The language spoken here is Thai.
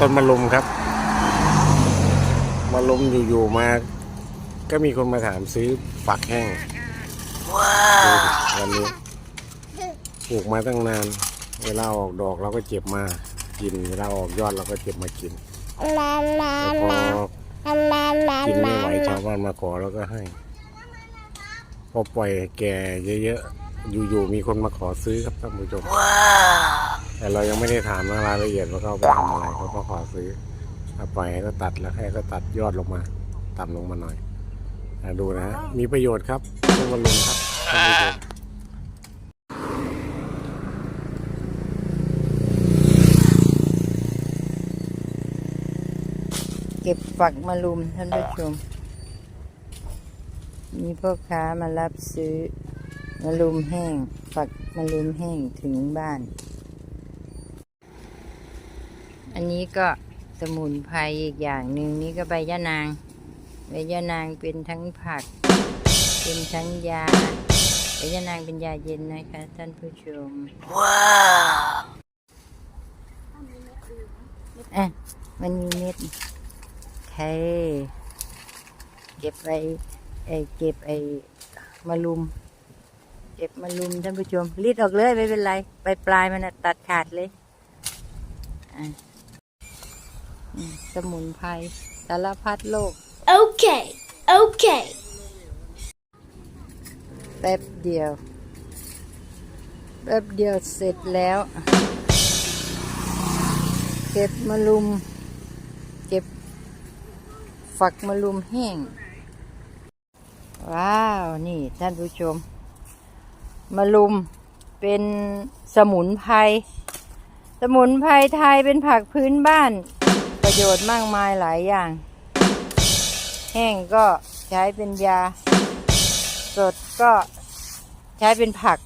ต้นมะลุมครับมะลุมอยู่ๆมา ก็มีคนมาถามซื้อฝักแห้งดูดิวันนี้ปลูกมาตั้งนาน เวลาออกดอกเราก็เก็บมากิน เวลาออกยอดเราก็เก็บมากินลาลาแล้วพอลาลาลากินไม่ลาไหวชาวบ้านมาขอเราก็ให้ พอปล่อยแก่เยอะๆ อยู่ๆมีคนมาขอซื้อครับท่านผู้ชม แต่เรายังไม่ได้ถามรายละเอียดว่าเขาเอาไปทำอะไรเขาก็ขอซื้อถ้าปล่อยให้ก็ตัดแล้วให้ก็ตัดยอดลงมา ต่ำลงมาหน่อยดูนะมีประโยชน์ครับต้นมะลุมครับท่านผู้ชมเก็บฝักมะลุมท่านผู้ชม มีพ่อค้ามารับซื้อมะลุมแห้ง ฝักมะลุมแห้งถึงบ้าน อันนี้ก็สมุนไพรอีกอย่างหนึ่งนี่ก็ใบยะนาง ใบยะนางเป็นทั้งผัก เป็นทั้งยา ใบยะนางเป็นยาเย็นนะคะท่านผู้ชม ว้าวอะมันมีเม็ดโอเคเก็บไปไอเก็บไอมะลุม เก็บมะลุมท่านผู้ชมรีดออกเลยไม่เป็นไร ไปปลายมันนะตัดขาดเลย อะอืม สมุนไพรสารพัดโลก Okay, okay. แป๊บเดียว แป๊บเดียวเสร็จแล้ว เก็บมะลุม เก็บ ฝักมะลุมแห้ง ว้าว นี่ท่านผู้ชมมะลุมเป็นสมุนไพร สมุนไพรไทยเป็นผักพื้นบ้าน ประโยชน์มากมายหลายอย่าง แห้งก็ใช้เป็นยา สดก็ใช้เป็นผัก